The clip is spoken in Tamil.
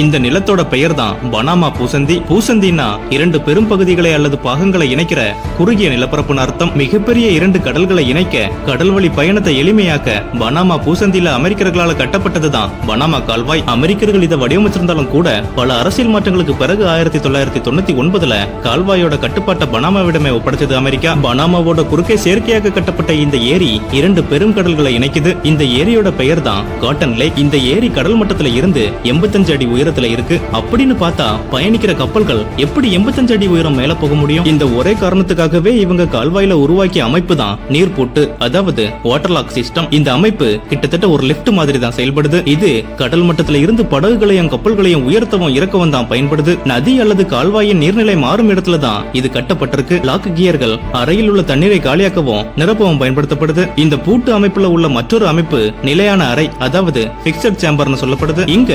இந்த நிலத்தோட பெயர் தான் பனாமா பூசந்தி. பூசந்தின்னா இரண்டு பெரும் பகுதிகளை அல்லது பாகங்களை இணைக்கிற குறுகிய நிலப்பரப்புன்னு அர்த்தம் மிகப்பெரிய இரண்டு கடல்களை இணைக்க கடல் வழி பயணத்தை எளிமையாக்க பனாமா பூசந்தியில அமெரிக்கர்களால கட்டப்பட்டதுதான் பனாமா கால்வாய். அமெரிக்கர்கள் இதை வடிவமைச்சிருந்தாலும் கூட பல அரசியல் மாற்றங்களுக்கு பிறகு ஆயிரத்தி தொள்ளாயிரத்தி தொண்ணூத்தி ஒன்பதுல கால்வாயோட கட்டுப்பாட்டை பனாமாவிடமே ஒப்படைச்சது அமெரிக்கா. பனாமாவோட குறுக்கே செயற்கையாக கட்டப்பட்ட இந்த ஏரி இரண்டு பெரும் கடல்களை இணைக்குது. இந்த ஏரியோட பெயர் தான் காட்டன் லேக். இந்த ஏரி கடல் மட்டத்துல இருந்து எண்பத்தஞ்சு அடி உயரத்துல இருக்கு. அப்படின்னு பார்த்தா பயணிக்கிற கப்பல்கள் எப்படி எண்பத்தஞ்சு அடி உயரம் மேல போக முடியும்? இந்த ஒரே காரணத்துக்காகவே இவங்க கால்வாயில உருவாக்கிய அமைப்பு தான் நீர் போட்டு அதாவது வாட்டர்லாக் சிஸ்டம் இந்த அமைப்பு கிட்டத்தட்ட ஒரு லிப்ட் மாதிரி தான் செயல்படுது. இது கடல் மட்டத்துல இருந்து படகுகளையும் கப்பல்களையும் உயர்த்தவும் இறக்கவும் தான் பயன்படுது. நதி அல்லது கால்வாயின் நீர்நிலை மாறும் இடத்துல தான் இது கட்டப்பட்டிருக்கு. லாக் கியர்கள் அறையில் உள்ள தண்ணீரை காலியாக்கவும் நிரப்பவும் பயன்படுத்தப்படுது. இந்த பூட்டு அமைப்புல உள்ள மற்றொரு அமைப்பு நிலையான அறை அதாவது பிக்சட் சேம்பர்னு சொல்லப்படுது. இங்க